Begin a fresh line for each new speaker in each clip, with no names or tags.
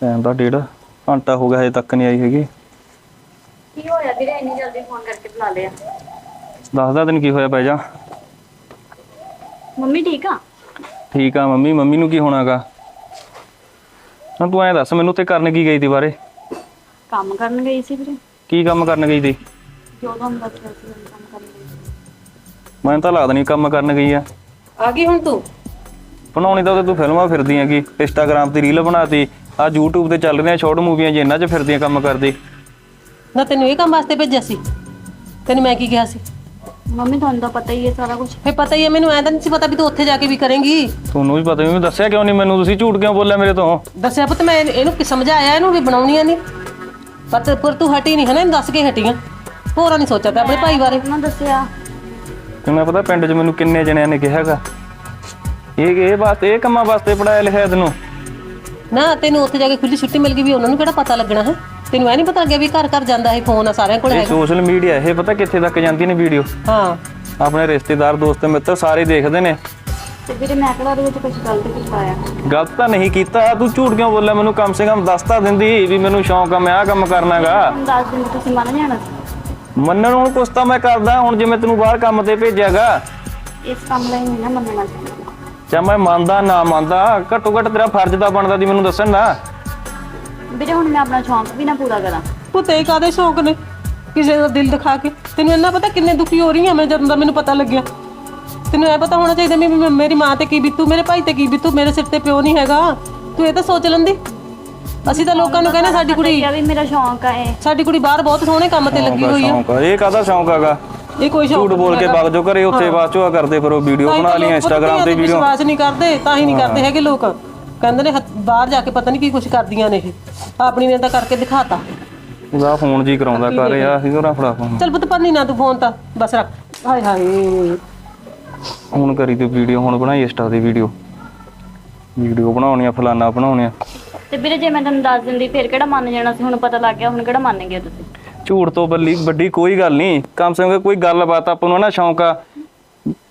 Time ਦਾ ਡੇਢ ਘੰਟਾ ਹੋ ਗਿਆ ਹਜੇ ਤੱਕ ਨਹੀਂ ਆਈ ਹੈਗੀ।
ਕੀ ਹੋਇਆ ਵੀਰੇ? ਇੰਨੀ ਜਲਦੀ ਫੋਨ ਕਰਕੇ ਬੁਲਾ ਲਿਆ।
ਦੱਸਦਾ ਤੈਨੂੰ ਕੀ ਹੋਇਆ ਪੈ ਜਾ
ਮੰਮੀ ਠੀਕ ਆ?
ਠੀਕ ਆ ਮੰਮੀ। ਮੰਮੀ ਨੂੰ ਕੀ ਹੋਣਾਗਾ ਨਾ ਤੂੰ ਐਂ ਦੱਸ ਮੈਨੂੰ ਤੇ ਕਰਨ ਕੀ ਗਈ ਤੀ ਬਾਰੇ?
ਕੰਮ ਕਰਨ ਗਈ ਸੀ ਵੀਰੇ।
ਕੀ ਕੰਮ ਕਰਨ ਗਈ ਤੀ
ਜੋ ਤੁਹਾਨੂੰ ਦੱਸਿਆ ਸੀ ਕੰਮ ਕਰਨ ਗਈ ਸੀ।
ਮੈਨੂੰ ਤਾਂ ਲੱਗਦਾ ਨਹੀਂ ਕੰਮ ਕਰਨ ਗਈ ਆ।
ਆ ਗਈ ਹੁਣ ਤੂੰ?
ਬਣਾਉਣੀ ਤਾਂ ਉਹਦੇ ਤੂੰ ਫਿਲਮਾਂ ਫਿਰਦੀ ਹੈਗੀ ਇੰਸਟਾਗ੍ਰਾਮ ਤੇ ਰੀਲ ਬਣਾਤੀ ਆ YouTube ਤੇ ਚੱਲ ਰਹੀਆਂ ਸ਼ਾਰਟ ਮੂਵੀਆਂ ਜੇ ਇਹਨਾਂ 'ਚ ਫਿਰਦੀਆਂ ਕੰਮ ਕਰਦੀ।
ਨਾ ਤੈਨੂੰ ਇਹ ਕੰਮ ਵਾਸਤੇ ਭੇਜਿਆ ਸੀ? ਤੈਨੂੰ ਮੈਂ ਕੀ ਕਿਹਾ ਸੀ?
ਮੰਮੀ ਤੁਹਾਨੂੰ ਤਾਂ ਪਤਾ ਹੀ ਹੈ ਸਾਰਾ ਕੁਝ
ਫੇ ਪਤਾ ਹੀ ਹੈ ਮੈਨੂੰ ਐਂ ਤਾਂ ਨਹੀਂ ਸੀ ਪਤਾ ਵੀ ਤੂੰ ਉੱਥੇ ਜਾ ਕੇ ਵੀ ਕਰੇਂਗੀ।
ਤੁਹਾਨੂੰ ਵੀ ਪਤਾ ਵੀ ਦੱਸਿਆ ਕਿਉਂ ਨਹੀਂ ਮੈਨੂੰ? ਤੁਸੀਂ ਝੂਠ ਕਿਉਂ ਬੋਲਿਆ ਮੇਰੇ ਤੋਂ?
ਦੱਸਿਆ ਪੁੱਤ ਮੈਂ ਇਹਨੂੰ ਕਿ ਸਮਝਾਇਆ ਇਹਨੂੰ ਵੀ ਬਣਾਉਣੀਆਂ ਨਹੀਂ ਪਰ ਪਰ ਤੂੰ ਹਟੀ ਨਹੀਂ ਹੈ ਨਾ ਇਹਨੂੰ ਦੱਸ ਕੇ ਹਟੀਆਂ ਹੋਰਾਂ ਨਹੀਂ ਸੋਚਿਆ ਤੇ ਆਪਣੇ ਭਾਈ ਬਾਰੇ।
ਨਾ ਦੱਸਿਆ।
ਤੇ ਮੈਂ ਪਤਾ ਪਿੰਡ 'ਚ ਮੈਨੂੰ ਕਿੰਨੇ ਜਣਿਆਂ ਨੇ ਕਿਹਾਗਾ ਇਹ ਇਹ ਵਾਸਤੇ ਇਹ ਕੰਮਾਂ ਵਾਸਤੇ ਪੜਾਇਆ ਲਿਖਿਆ ਤੈਨੂੰ।
ਨਾ ਤੈਨੂੰ ਉੱਥੇ ਜਾ ਕੇ ਖੁੱਲੀ ਛੁੱਟੀ ਮਿਲ ਗਈ ਵੀ ਉਹਨਾਂ ਨੂੰ ਕਿਹੜਾ ਪਤਾ ਲੱਗਣਾ ਹੈ? ਤੈਨੂੰ ਐ ਨਹੀਂ ਪਤਾ ਲੱਗਿਆ ਵੀ ਘਰ ਘਰ ਜਾਂਦਾ ਇਹ ਫੋਨ ਆ ਸਾਰਿਆਂ ਕੋਲ
ਇਹ
ਹੈਗਾ।
ਸੋਸ਼ਲ ਮੀਡੀਆ ਇਹ ਪਤਾ ਕਿੱਥੇ ਤੱਕ ਜਾਂਦੀ ਨੇ ਵੀਡੀਓ
ਹਾਂ।
ਆਪਣੇ ਰਿਸ਼ਤੇਦਾਰ ਦੋਸਤ ਮਿੱਤਰ ਸਾਰੇ ਦੇਖਦੇ ਨੇ।
ਤੇ ਵੀਰੇ ਮੈਂ ਕਿਹੜਾ ਉਹਦੇ ਵਿੱਚ ਕੁਝ ਗਲਤ ਕੁਝ ਪਾਇਆ?
ਗਲਤ ਤਾਂ ਨਹੀਂ ਕੀਤਾ ਤੂੰ ਝੂਠ ਕਿਉਂ ਬੋਲਿਆ? ਮੈਨੂੰ ਕਮ ਸੇ ਕਮ ਦੱਸ ਤਾਂ ਦਿੰਦੀ ਵੀ ਮੈਨੂੰ ਸ਼ੌਂਕ ਆ ਮੈਂ ਆਹ ਕੰਮ ਕਰਨਾਗਾ।
ਹੁਣ ਦੱਸ ਦਿਨ ਤੁਸੀਂ ਮੰਨ ਜਾਣਾ ਸੀ?
ਮੰਨਣ ਨੂੰ ਕੁਛ ਤਾਂ ਮੈਂ ਕਰਦਾ ਹੁਣ ਜਿਵੇਂ ਤੈਨੂੰ ਬਾਹਰ ਕੰਮ ਤੇ ਭੇਜਿਆਗਾ।
ਇਸ ਕੰਮ ਲਈ ਨਹੀਂ ਨਾ ਮੰਨਣਾ।
ਚਾ ਮੈਂ ਮੰਨਦਾ ਨਾ ਮੰਨਦਾ ਘੱਟੋ ਘੱਟ ਤੇਰਾ ਫਰਜ਼ ਤਾਂ ਬਣਦਾ ਦੀ ਮੈਨੂੰ ਦੱਸਣ ਦਾ।
ਵੀਰੇ ਹੁਣ ਮੈਂ ਆਪਣਾ ਸ਼ੌਂਕ ਵੀ ਨਾ ਪੂਰਾ ਕਰਾਂ।
ਪੁੱਤ ਇਹ ਕਾਦੇ ਸ਼ੌਕ ਨੇ? ਕਿਸੇ ਦਾ ਦਿਲ ਦਿਖਾ ਕੇ। ਤੈਨੂੰ ਇੰਨਾ ਪਤਾ ਕਿੰਨੇ ਦੁਖੀ ਹੋ ਰਹੀ ਹਾਂ ਮੈਂ ਜਦੋਂ ਦਾ ਮੈਨੂੰ ਪਤਾ ਲੱਗਿਆ। ਤੈਨੂੰ ਇਹ ਪਤਾ ਹੋਣਾ ਚਾਹੀਦਾ ਵੀ ਮੈਂ- ਮੇਰੀ ਮਾਂ ਤੇ ਕੀ ਬੀਤੂ ਮੇਰੇ ਭਾਈ ਤੇ ਕੀ ਬੀਤੂ ਮੇਰੇ ਸਿਰ ਤੇ ਪਿਓ ਨਹੀਂ ਹੈਗਾ। ਤੂੰ ਇਹ ਤਾਂ ਸੋਚ ਲੈਂਦੀ। ਅਸੀਂ ਤਾਂ ਲੋਕਾਂ ਨੂੰ ਕਹਿੰਦੇ ਸਾਡੀ ਕੁੜੀ
ਕਿਹਾ ਵੀ ਮੇਰਾ ਸ਼ੌਂਕ ਆ ਇਹ।
ਸਾਡੀ ਕੁੜੀ ਬਾਹਰ ਬਹੁਤ ਸੋਹਣੇ ਕੰਮ ਤੇ ਲੱਗੀ ਹੋਈ ਆ।
ਸ਼ੌਂਕ ਆ। ਇਹ ਕਾਹਦਾ ਸ਼ੌਂਕ ਹੈਗਾ?
ਇਹ ਕੋਈ ਸ਼ੌਕ
ਝੂਠ ਬੋਲ ਕੇ ਵਗ ਜੋ ਘਰੇ ਉੱਥੇ ਬਾਅਦ ਚੋਂ ਆ ਕਰਦੇ ਫਿਰ ਉਹ ਵੀਡੀਓ
ਤਾਂ
ਬਣਾ
ਤਾਂ
ਲਈਆਂ
ਲੋਕ
ਇੰਸਟਾਗ੍ਰਾਮ ਤੇ ਵੀਡੀਓ।
ਵਿਸ਼ਵਾਸ ਨਹੀਂ ਕਰਦੇ ਤਾਂ ਹੀ ਨਹੀਂ ਕਰਦੇ ਹੈਗੇ ਲੋਕ। ਕਹਿੰਦੇ ਨੇ ਹੱਥ- ਬਾਹਰ ਜਾ ਕੇ ਪਤਾ ਨਹੀਂ ਕੀ ਕੁਝ ਕਰਦੀਆਂ ਨੇ ਇਹ। ਆਪਣੀ ਨੇ ਤਾਂ ਕਰਕੇ ਦਿਖਾਤਾ।
ਉਹਦਾ ਫੋਨ ਜੀ ਕਰਾਉਂਦਾ ਕਰ ਰਿਹਾ ਸੀ ਉਹਦਾ ਫੜਾ ਫੋਨ।
ਚੱਲ ਪੁੱਤ ਪੰਨੀ ਨਾ ਤੂੰ ਫੋਨ ਤਾਂ ਬਸ ਰੱਖ। ਹਾਏ ਹਾਏ।
ਹੁਣ ਕਰੀ ਤੂੰ ਵੀਡੀਓ ਹੁਣ ਬਣਾਈ ਇੰਸਟਾ ਦੀ ਵੀਡੀਓ। ਵੀਡੀਓ ਬਣਾਉਣੀ ਆ ਫਲਾਨਾ ਬਣਾਉਣੀ ਆ।
ਤੇ ਵੀਰੇ ਜੇ ਮੈਂ ਤੁਹਾਨੂੰ ਦੱਸ ਦਿੰਦੀ ਫਿਰ ਕਿਹੜਾ ਮੰਨ ਜਾਣਾ ਸੀ? ਹੁਣ ਪਤਾ ਲੱਗ ਗਿਆ ਹੁਣ ਕਿਹੜਾ ਮੰਨ ਗਏ ਤੁਸੀਂ?
ਝੂਠ ਤੋਂ ਬੱਲੀ ਵੱਡੀ ਕੋਈ ਗੱਲ ਨਹੀਂ। ਕਮ ਸੇ ਕਮ ਕੋਈ ਗੱਲਬਾਤ ਆਪਾਂ ਨੂੰ ਨਾ ਸ਼ੌਂਕ ਆ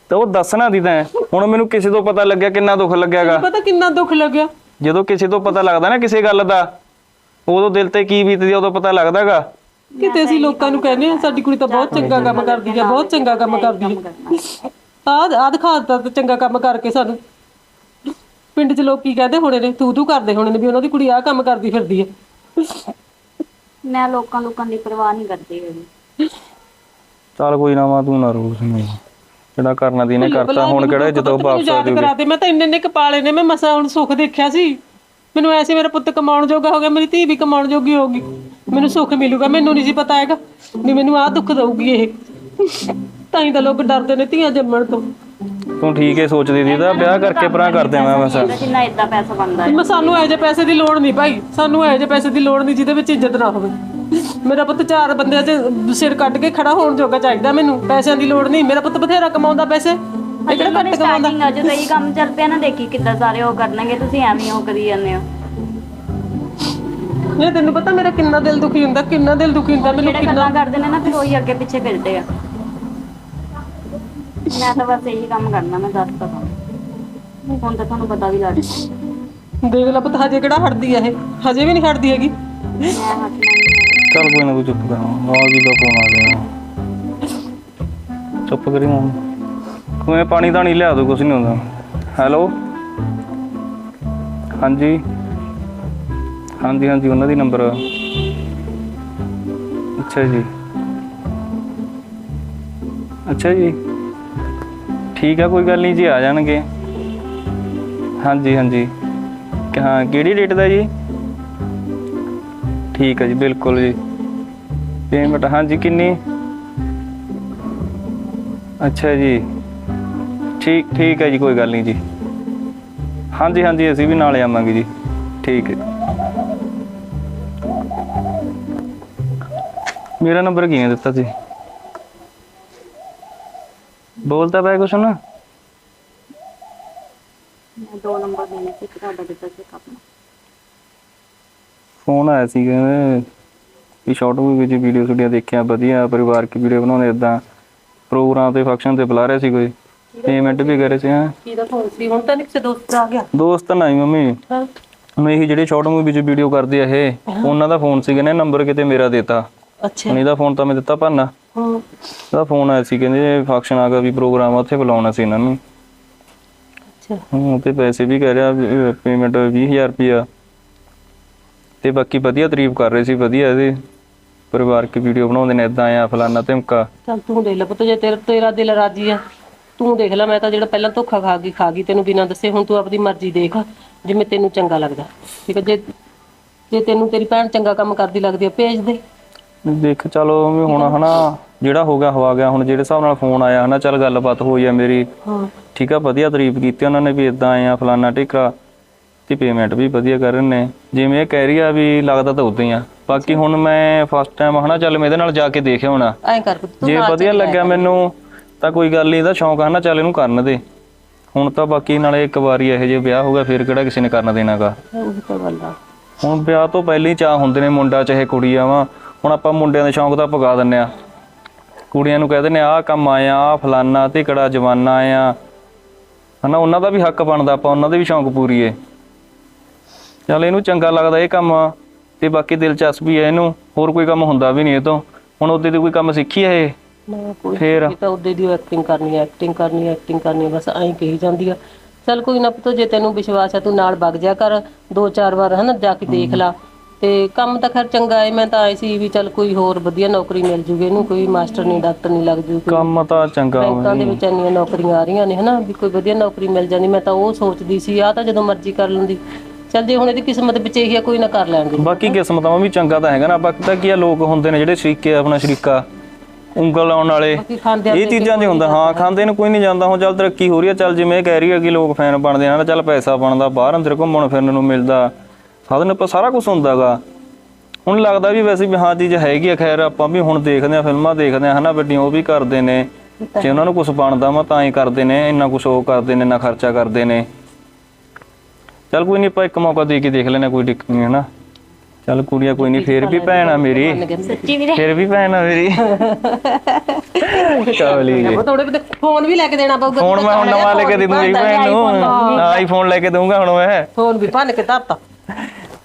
ਤਾਂ ਉਹ ਦੱਸਣਾ ਦੀ ਤਾਂ। ਹੁਣ ਮੈਨੂੰ ਕਿਸੇ ਤੋਂ ਪਤਾ ਲੱਗਿਆ ਕਿੰਨਾ ਦੁੱਖ ਲੱਗਿਆਗਾ।
ਪਤਾ ਕਿੰਨਾ ਦੁੱਖ ਲੱਗਿਆ?
ਜਦੋਂ ਕਿਸੇ ਤੋਂ ਪਤਾ ਲੱਗਦਾ ਨਾ ਕਿਸੇ ਗੱਲ ਦਾ ਉਦੋਂ ਦਿਲ ਤੇ ਕੀ ਬੀਤਦੀ ਆ ਉਦੋਂ ਪਤਾ ਲੱਗਦਾਗਾ।
ਕਿਤੇ ਅਸੀਂ ਲੋਕਾਂ ਨੂੰ ਕਹਿੰਦੇ ਆ ਸਾਡੀ ਕੁੜੀ ਤਾਂ ਬਹੁਤ ਚੰਗਾ ਕੰਮ ਕਰਦੀ ਆ ਬਹੁਤ ਚੰਗਾ ਕੰਮ ਕਰਦੀ ਆ। ਆਹ ਆਹ ਦਿਖਾ ਦਿੱਤਾ ਤੇ ਚੰਗਾ ਕੰਮ ਕਰਕੇ ਸਾਨੂੰ। ਪਿੰਡ 'ਚ ਲੋਕ ਕੀ ਕਹਿੰਦੇ ਹੋਣੇ ਨੇ ਤੂੰ ਤੂੰ ਕਰਦੇ ਹੋਣੇ ਨੇ ਵੀ ਉਹਨਾਂ ਦੀ ਕੁੜੀ ਆਹ ਕੰਮ ਕਰਦੀ ਫਿਰਦੀ ਆ।
ਮੈਂ ਲੋਕਾਂ ਲੋਕਾਂ ਦੀ ਪਰਵਾਹ ਨਹੀਂ ਕਰਦੀ ਹੈਗੀ।
ਚੱਲ ਕੋਈ ਨਾ ਮਾ ਤੂੰ ਨਾ ਰੋਸ ਨਹੀਂ ਜਿਹੜਾ ਕਰਨਾ ਦੀ ਨੇ ਕਰਤਾ ਹੁਣ ਕਿਹੜਾ ਜਦੋਂ ਵਾਪਸ ਆ
ਯਾਦ
ਜਾਊਗੀ?
ਕਰਾਤੇ ਮੈਂ ਤਾਂ ਇੰਨੇ ਇੰਨੇ ਕਪਾਲੇ ਨੇ ਮੈਂ ਮਸਾ ਹੁਣ ਸੁੱਖ ਦੇਖਿਆ ਸੀ। ਮੈਨੂੰ ਐਸੇ ਮੇਰਾ ਪੁੱਤ ਕਮਾਉਣ ਜੋਗਾ ਹੋ ਗਿਆ ਮੇਰੀ ਧੀ ਵੀ ਕਮਾਉਣ ਜੋਗੀ ਹੋਗੀ ਮੈਨੂੰ ਸੁੱਖ ਮਿਲੂਗਾ ਮੈਨੂੰ ਨਹੀਂ ਸੀ ਪਤਾ ਹੈਗਾ ਵੀ ਮੈਨੂੰ ਆਹ ਦੁੱਖ ਦਊਗੀ ਇਹ। ਤਾਂ ਹੀ ਤਾਂ ਲੋਕ ਡਰਦੇ ਨੇ ਧੀਆਂ ਜੰਮਣ ਤੋਂ।
ਤੂੰ ਠੀਕ ਹੈ ਸੋਚਦੀ ਦੀ ਤਾਂ ਵਿਆਹ ਕਰਕੇ ਪਰਾਂ ਕਰ ਦੇਵਾਂ ਬਸ।
ਜਿੰਨਾ ਇਦਾਂ ਪੈਸਾ ਬਣਦਾ ਹੈ
ਮੈਂ ਸਾਨੂੰ ਇਹੋ ਜਿਹੇ ਪੈਸੇ ਦੀ ਲੋੜ ਨਹੀਂ ਭਾਈ ਸਾਨੂੰ ਇਹੋ ਜਿਹੇ ਪੈਸੇ ਦੀ ਲੋੜ ਨਹੀਂ ਜਿਹਦੇ ਵਿੱਚ ਇੱਜ਼ਤ ਨਾ ਹੋਵੇ। ਮੇਰਾ ਪੁੱਤ ਚਾਰ ਬੰਦਿਆਂ 'ਚ ਸਿਰ ਕੱਢ ਕੇ ਖੜਾ ਹੋਣ ਜੋਗਾ ਚਾਹੀਦਾ ਮੈਨੂੰ ਪੈਸਿਆਂ ਦੀ ਲੋੜ ਨਹੀਂ। ਮੇਰਾ ਪੁੱਤ ਬਥੇਰਾ ਕਮਾਉਂਦਾ ਪੈਸੇ ਇਹ ਕਿਹੜਾ ਘੱਟ ਕਮਾਉਂਦਾ?
ਸਟਾਰਟਿੰਗ ਆ ਜਦੋਂ ਇਹ ਕੰਮ ਚੱਲ ਪਿਆ ਨਾ ਦੇਖੀ ਕਿੱਦਾਂ ਸਾਰੇ ਉਹ ਕਰਨਗੇ ਤੁਸੀਂ ਐਵੇਂ ਉਹ ਕਰੀ ਜਾਂਦੇ ਹੋ।
ਇਹ ਤੈਨੂੰ ਪਤਾ ਮੇਰਾ ਕਿੰਨਾ ਦਿਲ ਦੁਖੀ ਹੁੰਦਾ ਕਿੰਨਾ ਦਿਲ ਦੁਖੀ ਹੁੰਦਾ ਮੈਨੂੰ
ਜਿਹੜੇ ਗੱਲਾਂ ਕਰਦੇ ਨੇ ਨਾ ਫਿਰ ਉਹੀ ਅੱਗੇ ਪਿੱਛੇ ਫਿਰਦੇ ਆ। ਮੈਂ ਤਾਂ ਬਸ ਇਹੀ ਕੰਮ ਕਰਨਾ ਮੈਂ ਦੱਸ ਤਾ ਤੁਹਾਨੂੰ ਹੁਣ ਤਾਂ ਤੁਹਾਨੂੰ ਪਤਾ ਵੀ ਲੱਗ ਗਿਆ।
ਦੇਖ ਲੈ ਪੁੱਤ ਹਜੇ ਕਿਹੜਾ ਹਟਦੀ ਆ ਇਹ? ਹਜੇ ਵੀ ਨਹੀਂ ਹਟਦੀ ਹੈਗੀ।
ਮੈਂ ਹੱਥ ਨਹੀਂ
ਚੱਲ ਕੋਈ ਨਾ ਤੂੰ ਚੁੱਪ ਕਰ ਆ ਵੀ ਦਾ ਫੋਨ ਆ। ਗਿਆ ਚੁੱਪ ਕਰੀ ਹੁਣ। ਕੋਈ ਪਾਣੀ ਤਾਂ ਨਹੀਂ ਲਿਆ ਦੋ ਕੁਛ ਨਹੀਂ ਹੁੰਦਾ। ਹੈਲੋ? ਹਾਂਜੀ। ਹਾਂਜੀ ਹਾਂਜੀ ਉਹਨਾਂ ਦੀ ਨੰਬਰ ਅੱਛਾ ਜੀ। ਅੱਛਾ ਜੀ। ਠੀਕ ਆ ਕੋਈ ਗੱਲ ਨਹੀਂ ਜੀ ਆ ਜਾਣਗੇ ਹਾਂਜੀ ਹਾਂਜੀ ਕਿ ਹਾਂ ਕਿਹੜੀ ਡੇਟ ਦਾ ਜੀ ਠੀਕ ਹੈ ਜੀ ਬਿਲਕੁਲ ਜੀ ਪੇਮੈਂਟ ਹਾਂਜੀ ਕਿੰਨੀ ਅੱਛਾ ਜੀ ਠੀਕ ਠੀਕ ਹੈ ਜੀ ਕੋਈ ਗੱਲ ਨਹੀਂ ਜੀ ਹਾਂਜੀ ਹਾਂਜੀ ਅਸੀਂ ਵੀ ਨਾਲ ਆਵਾਂਗੇ ਜੀ ਠੀਕ ਹੈ ਮੇਰਾ ਨੰਬਰ ਕਿਵੇਂ ਦਿੱਤਾ ਸੀ ਬੋਲਦਾ ਪਿਆ ਕੁਛ ਨਾ
ਮੈਂ ਦੋ ਨੰਬਰ ਦੇਣੇ ਸੀ ਇੱਕ ਤੁਹਾਡਾ ਦਿੱਤਾ ਸੀ ਇੱਕ ਆਪਣਾ।
ਫੋਨ ਆਇਆ ਸੀ ਕਹਿੰਦੇ ਵੀ ਸ਼ਾਰਟ ਮੂਵੀ ਵਿੱਚ ਵੀਡੀਓ ਛੁੱਟੀਆਂ ਦੇਖਿਆ ਵਧੀਆ ਪਰਿਵਾਰਕ ਵੀਡੀਓ ਬਣਾਉਂਦੇ ਇਦਾਂ ਪ੍ਰੋਗਰਾਮ ਤੇ ਫੰਕਸ਼ਨ ਤੇ ਬੁਲਾ ਰਹੇ ਸੀ ਕੋਈ। ਪੇਮੈਂਟ ਵੀ ਕਰੇ ਸੀ ਹਾਂ।
ਕਿਹਦਾ ਫੋਨ ਸੀ? ਹੁਣ ਤਾਂ ਨਹੀਂ ਕਿਸੇ ਦੋਸਤ ਦਾ ਆ ਗਿਆ।
ਦੋਸਤ ਨਹੀਂ ਮੰਮੀ।
ਹਾਂ।
ਹੁਣ ਇਹੀ ਜਿਹੜੇ ਸ਼ਾਰਟ ਮੂਵੀ 'ਚ ਵੀਡੀਓ ਕਰਦੇ ਆ ਇਹ ਉਹਨਾਂ ਦਾ ਫੋਨ ਸੀਗਾ ਨੇ ਨੰਬਰ ਕਿਤੇ ਮੇਰਾ ਦੇਤਾ।
ਅੱਛਾ।
ਹੁਣ ਇਹਦਾ ਫੋਨ ਤਾਂ ਮੈਂ ਦਿੱਤਾ ਭਾਨਾ।
ਹਾਂ।
ਇਹਦਾ ਫੋਨ ਆਇਆ ਸੀ ਕਹਿੰਦੇ ਫੰਕਸ਼ਨ ਆ ਗਿਆ ਵੀ ਪ੍ਰੋਗਰਾਮ ਆ ਉੱਥੇ ਬੁਲਾਉਣਾ ਸੀ ਇਹਨਾਂ ਨੂੰ।
ਅੱਛਾ।
ਹੂੰ ਤੇ ਪੈਸੇ ਵੀ ਕਹਿ ਰਿਹਾ ਪੇਮੈਂਟ 20000 ਰੁਪਿਆ ਤੇ ਬਾਕੀ ਵਧੀਆ ਤਾਰੀਫ ਕਰ ਰਹੇ ਸੀ ਵਧੀਆ ਇਹਦੇ। ਪਰਿਵਾਰਕ ਵੀਡੀਓ ਬਣਾਉਂਦੇ ਨੇ ਇਦਾਂ ਆ ਫਲਾਨਾ ਧਮਕਾ।
ਚੱਲ ਤੂੰ ਦੇਖ ਲੈ ਪੁੱਤ ਜੇ ਤੇਰਾ ਤੇਰਾ ਦਿਲ ਰਾਜੀ ਆ ਤੂੰ ਦੇਖ ਲੈ ਮੈਂ ਤਾਂ ਜਿਹੜਾ ਪਹਿਲਾਂ ਧੋਖਾ ਖਾ ਗਈ ਖਾ ਗਈ ਤੈਨੂੰ ਬਿਨਾਂ ਦੱਸੇ ਹੁਣ ਤੂੰ ਆਪਣੀ ਮਰਜ਼ੀ ਦੇਖ ਜਿਵੇਂ ਤੈਨੂੰ ਚੰਗਾ ਲੱਗਦਾ। ਠੀਕ ਹੈ ਜੇ ਜੇ ਤੈਨੂੰ ਤੇਰੀ ਭੈਣ ਚੰਗਾ ਕੰਮ ਕਰਦੀ ਲੱਗਦੀ ਆ ਭੇਜ ਦੇ।
ਦੇਖ ਚਲੋ ਵੀ ਹੁਣ ਹਨਾ ਜਿਹੜਾ ਹੋ ਗਿਆ ਹਵਾ ਗਿਆ ਹੁਣ ਜਿਹੜੇ ਹਿਸਾਬ ਨਾਲ ਫੋਨ ਆਇਆ ਹਨਾ ਚੱਲ ਗੱਲਬਾਤ ਹੋਈ ਆ ਮੇਰੀ।
ਹਾਂ।
ਠੀਕ ਆ ਵਧੀਆ ਤਾਰੀਫ ਕੀਤੀ ਉਹਨਾਂ ਨੇ ਵੀ ਇਦਾਂ ਆ ਫਲਾਨਾ ਟਿਕਾ। ਤੇ ਪੇਮੈਂਟ ਵੀ ਵਧੀਆ ਕਰ ਰਹੇ ਨੇ। ਜਿਵੇਂ ਇਹ ਕਹਿ ਰਹੀ ਆ ਵੀ ਲੱਗਦਾ ਤਾਂ ਉਦਾਂ ਹੀ ਆ। ਬਾਕੀ ਹੁਣ ਮੈਂ ਫਸਟ ਟਾਈਮ ਹਨਾ ਚੱਲ ਮੈਂ ਇਹਦੇ ਨਾਲ ਜਾ ਕੇ ਦੇਖਿਆ ਹੋਣਾ।
ਐਂ ਕਰ ਪੁੱਤ ਤੂੰ
ਜੇ ਵਧੀਆ ਲੱਗਿਆ ਮੈਨੂੰ ਤਾਂ ਕੋਈ ਗੱਲ ਨਹੀਂ ਇਹਦਾ ਸ਼ੌਂਕ ਆ ਨਾ ਚੱਲ ਇਹਨੂੰ ਕਰਨ ਦੇ। ਹੁਣ ਤਾਂ ਬਾਕੀ ਨਾਲੇ ਇੱਕ ਵਾਰੀ ਇਹੋ ਜਿਹੇ ਵਿਆਹ ਹੋ ਗਿਆ ਫਿਰ ਕਿਹੜਾ ਕਿਸੇ ਨੇ ਕਰਨ ਦੇਣਾਗਾ।
ਉਹ ਤਾਂ ਗੱਲ ਆ।
ਹੁਣ ਵਿਆਹ ਤੋਂ ਪਹਿਲਾਂ ਹੀ ਚਾਹ ਹੁੰਦੇ ਨੇ ਮੁੰਡਾ ਚਾਹੇ ਕੁੜੀ ਆਵਾ। ਹੁਣ ਆਪਾਂ ਮੁੰਡਿਆਂ ਦੇ ਸ਼ੌਂਕ ਤਾਂ ਪਗਾ ਦਿੰਨੇ ਆ ਕੁੜੀਆਂ ਨੂੰ ਕਹਿ ਦਿੰਨੇ ਆ ਆਹ ਕੰਮ ਆਇਆ ਆ ਫਲਾਨਾ ਧਿਕੜਾ ਜਵਾਨਾ ਆ। ਹਨਾ ਉਹਨਾਂ ਦਾ ਵੀ ਹੱਕ ਬਣਦਾ ਆਪਾਂ ਉਹਨਾਂ ਦੇ ਵੀ ਸ਼ੌਂਕ ਪੂਰੀਏ। ਚੱਲ ਇਹਨੂੰ ਚੰਗਾ ਲੱਗਦਾ ਇਹ ਕੰਮ ਤੇ ਬਾਕੀ ਦਿਲਚਸਪੀ ਹੈ ਇਹਨੂੰ ਹੋਰ ਕੋਈ ਕੰਮ ਹੁੰਦਾ ਵੀ ਨਹੀਂ ਇਹ ਤੋਂ। ਹੁਣ ਉਹਦੇ ਤੇ ਕੋਈ ਕੰਮ ਸਿੱਖੀ ਹੈ ਇਹ?
ਨਾ ਕੋਈ
ਫੇਰ?
ਤਾਂ ਉਹਦੇ ਦੀ ਐਕਟਿੰਗ ਕਰਨੀ ਹੈ ਐਕਟਿੰਗ ਕਰਨੀ ਹੈ ਐਕਟਿੰਗ ਕਰਨੀ ਹੈ ਬਸ ਐਂ ਕਹੀ ਜਾਂਦੀ ਆ। ਚੱਲ ਕੋਈ ਨਾ ਪੁੱਤ ਜੇ ਤੈਨੂੰ ਵਿਸ਼ਵਾਸ ਹੈ ਤੂੰ ਨਾਲ ਵਗ ਜਾ ਕਰ ਦੋ ਚਾਰ ਵਾਰ ਹਨਾ ਜਾ ਕੇ ਦੇਖ ਲਾ। ਤੇ ਕੰਮ ਤਾਂ ਖੈਰ ਚੰਗਾ ਹੈ ਮੈਂ ਤਾਂ ਆਈ ਸੀ ਵੀ ਚੱਲ ਕੋਈ ਹੋਰ ਵਧੀਆ ਨੌਕਰੀ ਮਿਲ ਜੂਗੀ ਇਹਨੂੰ ਕੋਈ ਮਾਸਟਰ ਨਹੀਂ ਡਾਕਟਰ ਨਹੀਂ ਲੱਗ ਜੂ ਕੋਈ
ਕੰਮ ਤਾਂ ਚੰਗਾ
ਬੈਂਕਾਂ ਦੇ ਵਿੱਚ ਇੰਨੀਆਂ ਨੌਕਰੀਆਂ ਆ ਰਹੀਆਂ ਨੇ ਹਨਾ ਵੀ ਕੋਈ ਵਧੀਆ ਨੌਕਰੀ ਮਿਲ ਜਾਂਦੀ ਮੈਂ ਤਾਂ ਉਹ ਸੋਚਦੀ ਸੀ ਆ ਤਾਂ ਜਦੋਂ ਮਰਜ਼ੀ ਕਰ ਲੈਂਦੀ। ਚੱਲ ਜੇ ਹੁਣ ਇਹਦੀ ਕਿਸਮਤ ਵਿੱਚ ਇਹੀ ਆ ਕੋਈ ਨਾ ਕਰ ਲੈਣਗੇ
ਬਾਕੀ ਕਿਸਮਤਾਂ ਵੀ ਚੰਗਾ ਤਾਂ ਹੈਗਾ ਨਾ ਬਾਕੀ ਤਾਂ ਕੀ ਆ ਲੋਕ ਹੁੰਦੇ ਨੇ ਜਿਹੜੇ ਸ਼ਰੀਕੇ ਆਪਣਾ ਸ਼ਰੀਕਾ ਉਂਗਲ ਲਾਉਣ ਵਾਲੇ।
ਬਾਕੀ
ਇਹ ਚੀਜ਼ਾਂ 'ਚ ਹੁੰਦਾ ਹਾਂ ਖਾਂਦੇ। ਨੂੰ ਕੋਈ ਨਹੀਂ ਜਾਂਦਾ ਹੁਣ ਚੱਲ ਤਰੱਕੀ ਹੋ ਰਹੀ ਹੈ ਚੱਲ ਜਿਵੇਂ ਇਹ ਕਹਿ ਰਹੀ ਹੈ ਕਿ ਲੋਕ ਫੈਨ ਬਣਦੇ ਹਨ ਚੱਲ ਪੈਸਾ ਬਣਦਾ ਬਾਹਰ ਅੰਦਰ ਘੁੰਮਣ ਫਿਰਨ ਨੂੰ ਮਿਲਦਾ। ਸਾਧਨ ਪਰ ਸਾਰਾ ਕੁਝ ਹੁੰਦਾਗਾ। ਹੁਣ ਲੱਗਦਾ ਵੀ ਵੈਸੇ ਵੀ ਹਾਂ ਚੀਜ਼ ਹੈਗੀ ਆ ਖੈਰ ਆਪਾਂ ਵੀ ਹੁਣ ਦੇਖਦੇ ਆ ਫਿਲਮਾਂ ਦੇਖਦੇ ਆ ਹਨਾ ਵੱਡੀਆਂ ਉਹ ਵੀ ਕਰਦੇ ਨੇ। ਜੇ ਉਹਨਾਂ ਨੂੰ ਕੁਝ ਬਣਦਾ ਵਾ ਤਾਂ ਹੀ ਕਰਦੇ ਨੇ ਇੰਨਾ ਕੁਝ ਉਹ ਕਰਦੇ ਨੇ ਇੰਨਾ ਖਰਚਾ ਕਰਦੇ ਨੇ। ਚੱਲ ਕੋਈ ਨਹੀਂ ਆਪਾਂ ਇੱਕ ਮੌਕਾ ਦੇ ਕੇ ਦੇਖ ਲੈਣਾ ਕੋਈ ਦਿੱਕਤ ਨਹੀਂ ਹਨਾ। ਚੱਲ ਕੁੜੀਆਂ ਕੋਈ ਨਹੀਂ ਫੇਰ ਵੀ ਭੈਣ ਆ ਮੇਰੀ।
ਸੱਚੀ ਵੀਰੇ।
ਫਿਰ ਵੀ ਭੈਣ ਆ ਮੇਰੀ। ਕਵਲੀ
ਉਹ ਥੋੜੇ ਬਤੇ ਫੋਨ ਵੀ ਲੈ ਕੇ ਦੇਣਾ ਪਊਗਾ
ਫੋਨ ਮੈਂ ਹੁਣ ਨਵਾਂ ਲੈ ਕੇ ਦੇ ਦੂੰਗਾ ਭੈਣ ਨੂੰ। ਆਈਫੋਨ ਲੈ ਕੇ ਦਊਂਗਾ ਹੁਣ ਮੈਂ।
ਫੋਨ ਵੀ ਭੰਨ ਕੇ ਧਰਤਾ।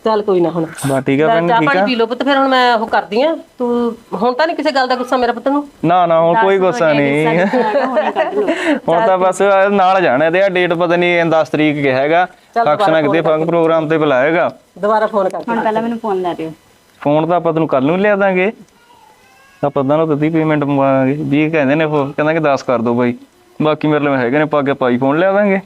ਚੱਲ ਕੋਈ ਨਾ ਹੁਣ।
ਬਾ ਠੀਕ ਆ ਭੈਣ
ਚਾਹ
ਠੀਕ
ਪਾਣੀ
ਆ?
ਪੀ ਲਓ ਪੁੱਤ ਫਿਰ ਹੁਣ ਮੈਂ ਉਹ ਕਰਦੀ ਆ। ਤੂੰ ਹੁਣ ਤਾਂ ਨਹੀਂ ਕਿਸੇ ਗੱਲ ਦਾ ਗੁੱਸਾ ਮੇਰਾ ਪੁੱਤ ਨੂੰ?
ਨਾ ਨਾ ਹੁਣ ਕੋਈ ਗੁੱਸਾ ਨਹੀਂ।
ਹੁਣੇ
ਤਾਂ ਬਸ ਨਾਲ ਜਾਣਾ ਤੇ ਆ ਡੇਟ ਪਤਾ ਨਹੀਂ 10 ਤਰੀਕ ਕਿਹਾ ਹੈਗਾ। ਫੰਕਸ਼ਨ ਆ ਕਿਤੇ ਫੰਕ ਪ੍ਰੋਗਰਾਮ ਤੇ ਬੁਲਾਏਗਾ।
ਦੁਬਾਰਾ ਫੋਨ ਕਰ।
ਹੁਣ ਪਹਿਲਾਂ ਮੈਨੂੰ ਫੋਨ ਲੈ ਦਿਓ।
ਫੋਨ ਤਾਂ ਆਪਾਂ ਤੈਨੂੰ ਕੱਲ ਨੂੰ ਲਿਆ ਦਾਂਗੇ। ਆਪਾਂ ਤਾਂ ਨੂੰ ਦਿੱਤੀ ਪੇਮੈਂਟ ਮੰਗਾਂਗੇ 20 ਕਹਿੰਦੇ ਨੇ ਉਹ ਕਹਿੰਦਾ ਕਿ 10 ਕਰ ਦੋ ਬਾਈ। ਬਾਕੀ ਮੇਰੇ ਲਈ ਹੈਗੇ ਨੇ ਪਾਗੇ ਪਾਈ ਫੋਨ ਲਿਆ ਦਾਂਗੇ।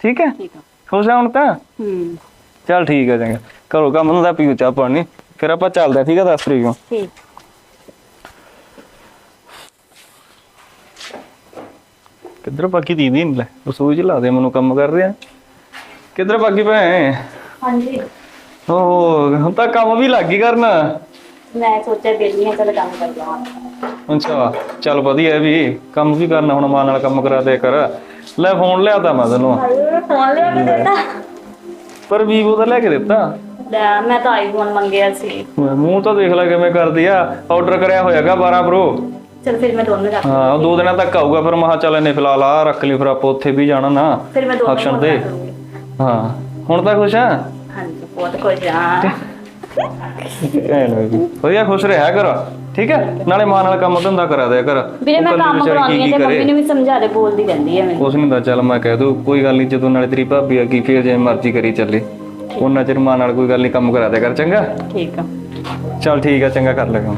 ਠੀਕ ਹੈ?
ਠੀਕ ਆ।
ਖੁਸ਼ ਆ ਹੁਣ ਤਾਂ?
ਹੂੰ।
ਚੱਲ ਠੀਕ ਹੈ ਚੰਗਾ। ਕਰੋ ਕੰਮ ਨੂੰ ਦਾ ਪੀਓ ਚਾਹ ਪਾਣੀ। ਫਿਰ ਆਪਾਂ ਚੱਲਦੇ ਆ, ਠੀਕ ਹੈ 10 ਤਰੀਕ ਨੂੰ?
ਠੀਕ।
ਕਿੱਧਰ ਬਾਕੀ ਦੀਦੀ ਨਹੀਂ ਲੈ ਰਸੋਈ ਚ ਲਾ ਦੇ ਮੈਨੂੰ ਕੰਮ ਕਰ ਰਿਹਾ। ਕਿੱਧਰ ਬਾਕੀ ਭੈ
ਹਾਂਜੀ।
ਓ ਹੁਣ ਤਾਂ ਕੰਮ ਵੀ ਲੱਗ ਗਈ ਕਰਨ।
ਮੈਂ ਸੋਚਿਆ ਬੇਲੀ ਹੈ ਚਲ ਕੰਮ ਕਰ ਲਵਾਂ।
ਅੱਛਾ ਚੱਲ ਵਧੀਆ ਵੀ ਕੰਮ ਵੀ ਕਰਨਾ ਹੁਣ ਮਾਂ ਨਾਲ ਕੰਮ ਕਰਾ ਦੇ ਕਰ। ਲੈ ਫੋਨ ਲਿਆਤਾ ਮੈਂ ਤੈਨੂੰ।
ਫੋਨ ਲਿਆ ਕੇ ਦਿੱਤਾ।
ਪਰ ਵੀਵੋ ਦਾ ਲੈ ਕੇ ਦਿੱਤਾ।
ਲੈ ਮੈਂ ਤਾਂ ਆਈਫੋਨ ਮੰਗਿਆ ਸੀ।
ਮੂੰਹ ਤਾਂ ਦੇਖ ਲੈ ਕਿਵੇਂ ਕਰਦੀ ਆ। ਆਰਡਰ ਕਰਿਆ ਹੋਇਆਗਾ 12 ਪ੍ਰੋ
ਚਲ ਫਿਰ ਮੈਂ ਦੋਨੋਂ ਰੱਖ
ਹਾਂ ਉਹ ਦੋ ਦਿਨਾਂ ਤੱਕ ਆਊਗਾ ਫਿਰ ਮਹਾ ਚੱਲ ਇਹਨੇ ਫਿਲਹਾਲ ਆ ਰੱਖ ਲਈ ਫਿਰ ਆਪਾਂ ਉੱਥੇ ਵੀ ਜਾਣਾ ਨਾ
ਫਿਰ ਮੈਂ ਦੋਨੋਂ
ਤੇ। ਹਾਂ ਹੁਣ ਤਾਂ ਖੁਸ਼ ਆ?
ਹਾਂਜੀ ਬਹੁਤ ਕੁਝ ਆ।
ਐਨ ਵੀ ਵਧੀਆ ਖੁਸ਼ ਰਿਹਾ ਕਰ ਠੀਕ ਹੈ ਨਾਲੇ ਮਾਂ ਨਾਲ ਕੰਮ ਧੰਦਾ ਕਰਾ ਦਿਆ ਕਰ
ਵੀਰੇ ਮੈਂ
ਉਹ ਇਕੱਲੀ
ਕੰਮ
ਵਿਚਾਰੀ
ਕਰਾਉਣੀ ਹੈ
ਕੀ
ਤੇ
ਕਰੇ
ਮੰਮੀ ਨੂੰ ਵੀ ਸਮਝਾ ਦੇ ਬੋਲਦੀ ਰਹਿੰਦੀ ਹੈ ਮੈਨੂੰ
ਕੁਛ ਨਹੀਂ ਦਾ ਚੱਲ ਮੈਂ ਕਹਿ ਦੂ ਕੋਈ ਗੱਲ ਨਹੀਂ ਜਦੋਂ ਨਾਲੇ ਤੇਰੀ ਭਾਬੀ ਆ ਗਈ ਫੇਰ ਜੇ ਮਰਜ਼ੀ ਕਰੀ ਚੱਲੇ ਉਹਨਾਂ ਚਿਰ ਮਾਂ ਨਾਲ ਕੋਈ ਗੱਲ ਨਹੀਂ ਕੰਮ ਕਰਾ ਦਿਆ ਕਰ ਚੰਗਾ
ਠੀਕ ਆ
ਚੱਲ ਠੀਕ ਆ ਚੰਗਾ ਕਰ ਲੈ ਕੰਮ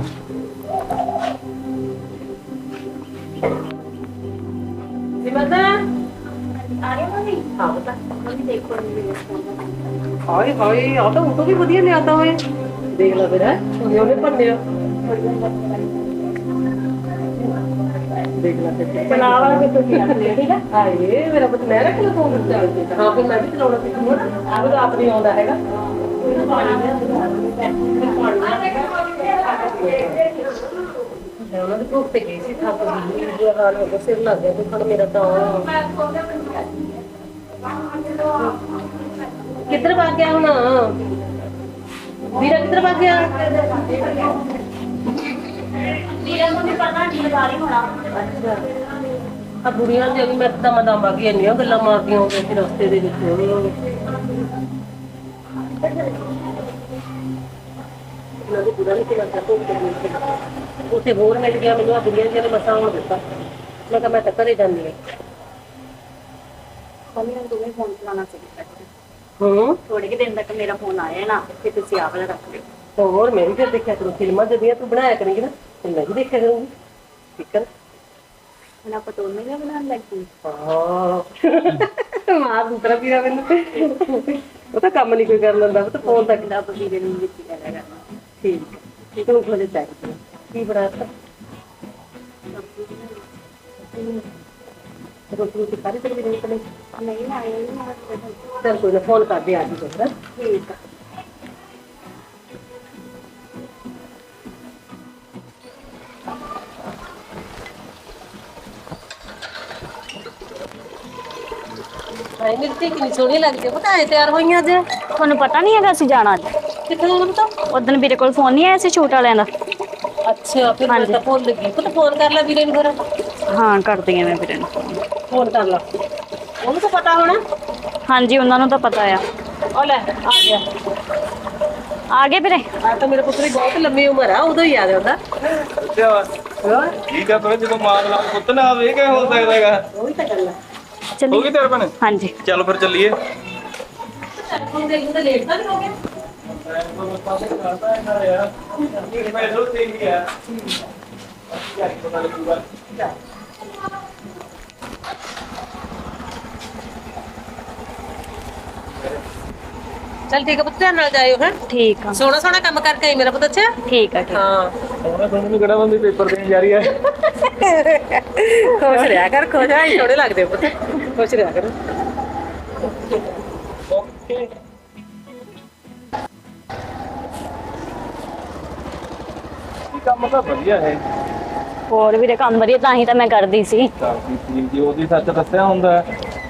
ਸਿਮਰਤ
ਆ ਰਹੀ ਮੰਮੀ ਹਾਂ ਬਤਾ ਮੰਮੀ ਦੇਖੋ ਮੇਰੇ ਫੋਨ
ਹਾਏ ਹਾਏ ਆ ਤਾਂ ਉਹ ਤੋਂ ਵੀ ਵਧੀਆ ਲਿਆਤਾ ਹੋਏ ਦੇਖ ਲੈ ਫਿਰ ਹੈ ਉਹਨੇ ਭੰਨਿਆ। ਦੇਖ ਲੈ ਫਿਰ।
ਵਾਲਾ ਕਿ ਤੁਸੀਂ ਰੱਖ ਲਿਆ ਠੀਕ ਆ?
ਹਾਏ ਮੇਰਾ ਪੁੱਤ ਮੈਂ ਰੱਖ ਲਾ ਚੱਲ ਤੇ ਹਾਂ ਫਿਰ ਮੈਂ ਵੀ ਚਲਾਉਣਾ ਸਿੱਖੂ ਨਾ ਆਹ ਤਾਂ ਆਪ ਨਹੀਂ ਆਉਂਦਾ ਹੈਗਾ। ਉਹਨਾਂ ਦੇ ਭੁੱਖ ਤੇ ਗਈ ਸੀ ਥੱਕ ਗਈ ਬੁਰਾ ਹਾਲ ਹੋ ਗਿਆ ਸਿਰ ਲੱਗ ਗਿਆ ਦੁਖਣ ਮੇਰਾ ਤਾਂ। ਕਿੱਧਰ ਭੱਗ ਗਿਆ ਹੁਣ? ਵੀਰਾ ਕਿੱਧਰ ਭੱਗ ਗਿਆ?
ਵੀਰੇ ਮੰਮੀ ਪਤਾ ਨਹੀਂ ਲਗਾ ਰਹੀ ਹੋਣਾ।
ਆ ਬੁੜੀਆਂ ਦੇ ਮੈਂ ਤਾਂ ਮਦਾਂ ਬਾਗੀ ਇੰਨੀਆਂ ਗੱਲਾਂ ਮਾਰਦੀਆਂ ਹੋ ਗਈਆਂ ਰਸਤੇ ਦੇ ਵਿੱਚ। ਨਹੀਂ ਉੱਥੇ ਹੋਰ ਮਿਲ ਗਿਆ ਮੈਨੂੰ ਆ ਬੁੜੀਆਂ ਜਿਹਨੇ ਮਸਾਂ ਹੋ ਦਿੱਤਾ। ਮੈਂ ਕਿਹਾ ਮੈਂ ਤਾਂ ਘਰੇ ਜਾਂਦੀ ਹਾਂ।
ਮੰਮੀ ਨੂੰ ਦੋਵੇਂ ਫੋਨ ਚਲਾਉਣਾ ਸਿੱਖ
ਹੂੰ?
ਥੋੜੇ ਕਿ ਦਿਨ ਤੱਕ ਮੇਰਾ ਫੋਨ ਆਇਆ ਨਾ ਕਿ ਤੁਸੀਂ ਆਪ ਵਾਲਾ ਰੱਖ ਲਿਓ।
ਹੋਰ ਮੈਂ ਵੀ ਫਿਰ ਦੇਖਿਆ ਕਰੂੰ ਫਿਲਮਾਂ ਜਿਹੜੀਆਂ ਤੂੰ ਬਣਾਇਆ ਕਰੇਂਗੀ ਨਾ ਤੇ ਮੈਂ ਵੀ ਦੇਖਿਆ ਕਰੂੰਗੀ। ਠੀਕ ਹੈ
ਹੁਣ ਆਪਾਂ ਦੋਨੇ ਨਾ ਬਣਾਉਣ ਲੱਗੀ।
ਹਾਂ। ਮਾਂ ਦੂਸਰਾ ਵੀਰਾ ਮੈਨੂੰ ਉਹ ਤਾਂ ਕੰਮ ਨਹੀਂ ਕੋਈ ਕਰ ਲੈਂਦਾ ਉਹ ਤਾਂ ਫੋਨ ਤੱਕ।
ਰੱਬ ਵੀਰੇ ਨੂੰ ਵਿੱਚ ਗੱਲ ਕਰਨਾ
ਠੀਕ ਠੀਕ ਨੂੰ ਖੋਲੇ ਚਾਹੀਦੀ। ਕੀ ਬਣਾਤਾ ਰੋਟੀ ਰੋਟੀ ਖਾਲੀ ਤੇ ਵੀ ਨਹੀਂ ਨਿਕਲੇ
ਨਹੀਂ ਆਏ ਨਹੀਂ ਆਏ
ਚਲ ਕੋਈ ਨਾ ਫੋਨ ਕਰ ਦੇ ਆ ਜੀ ਫਿਰ
ਠੀਕ ਆ
ਹਾਏ ਮੇਰੀ ਧੀ ਕਿੰਨੀ ਸੋਹਣੀ ਲੱਗਦੀ ਹੈ ਪਤਾ ਹੈ ਤਿਆਰ ਹੋਈਆਂ ਅੱਜ
ਤੁਹਾਨੂੰ ਪਤਾ ਨਹੀਂ ਹੈਗਾ ਅਸੀਂ ਜਾਣਾ ਅੱਜ
ਕਿੱਥੇ ਜਾਣਾ ਪਤਾ
ਉਦੋਂ ਵੀਰੇ ਕੋਲ ਫੋਨ ਨਹੀਂ ਆਇਆ ਸੀ ਛੂਟ ਵਾਲਿਆਂ ਦਾ
ਅੱਛਾ ਫਿਰ ਮੈਂ ਤਾਂ ਭੁੱਲ ਗਈ ਪਤਾ ਫੋਨ ਕਰ ਲੈ ਵੀਰੇ ਨੂੰ ਫਿਰ
ਹਾਂ ਕਰਦੀ ਆ ਮੈਂ ਵੀਰੇ ਨੂੰ
ਫੋਨ ਕਰ ਲਾ ਉਹਨੂੰ ਤਾਂ ਪਤਾ ਹੋਣਾ
ਹਾਂਜੀ ਉਹਨਾਂ ਨੂੰ ਤਾਂ ਪਤਾ ਆ
ਉਹ ਲੈ ਆ ਗਿਆ
ਆ ਗਏ ਵੀਰੇ
ਆ ਤਾਂ ਮੇਰੇ ਪੁੱਤਰ ਦੀ ਬਹੁਤ ਲੰਮੀ ਉਮਰ ਆ ਉਦੋਂ ਹੀ ਆ ਜਾਂਦਾ ਹੋਰ
ਠੀਕ ਆ ਪਰ ਜਦੋਂ ਮਾਂ ਦਾ ਪੁੱਤ ਨਾ ਆਵੇ ਕਿਵੇਂ ਹੋ ਸਕਦਾ ਹੈਗਾ
ਉਹੀ ਤਾਂ ਗੱਲ ਆ
ਹੋ
ਚੱਲੀ
ਗਈ ਤੇਰੇ ਭੈਣੇ
ਹਾਂਜੀ
ਚੱਲ ਫਿਰ ਚੱਲੀਏ
ਹੁਣ ਦੇਖੂ ਤਾਂ ਲੇਟ ਤਾਂ ਨਹੀਂ ਹੋ ਗਿਆ ਚਲ ਠੀਕ ਹੈ ਪੁੱਤ ਧਿਆਨ ਨਾਲ ਜਾਇਓ ਹੈ?
ਠੀਕ ਆ।
ਸੋਹਣਾ ਸੋਹਣਾ ਕੰਮ ਕਰਕੇ ਆਈ ਮੇਰਾ ਪੁੱਤ ਅੱਛਾ?
ਠੀਕ ਆ ਠੀਕ
ਹਾਂ।
ਉਹਨੇ ਤੁਹਾਨੂੰ ਨੂੰ ਕਿਹੜਾ ਬੰਦੀ ਪੇਪਰ ਦੇਣ ਜਾ ਰਹੀ ਹੈ?
ਖੁਸ਼ ਰਿਹਾ ਕਰ ਖੁਸ਼ ਆ ਸੋਹਣੇ ਲੱਗਦੇ ਪੁੱਤ। ਖੁਸ਼ ਰਿਹਾ ਕਰ।
ਕੰਮ ਤਾਂ ਵਧੀਆ ਹੈ?
ਹੋਰ ਵੀਰੇ ਕੰਮ ਵਧੀਆ ਤਾਂ ਹੀ ਤਾਂ ਮੈਂ ਕਰਦੀ ਸੀ।
ਜੀ ਉਹਦੀ ਸੱਚ ਦੱਸਿਆ ਹੁੰਦਾ।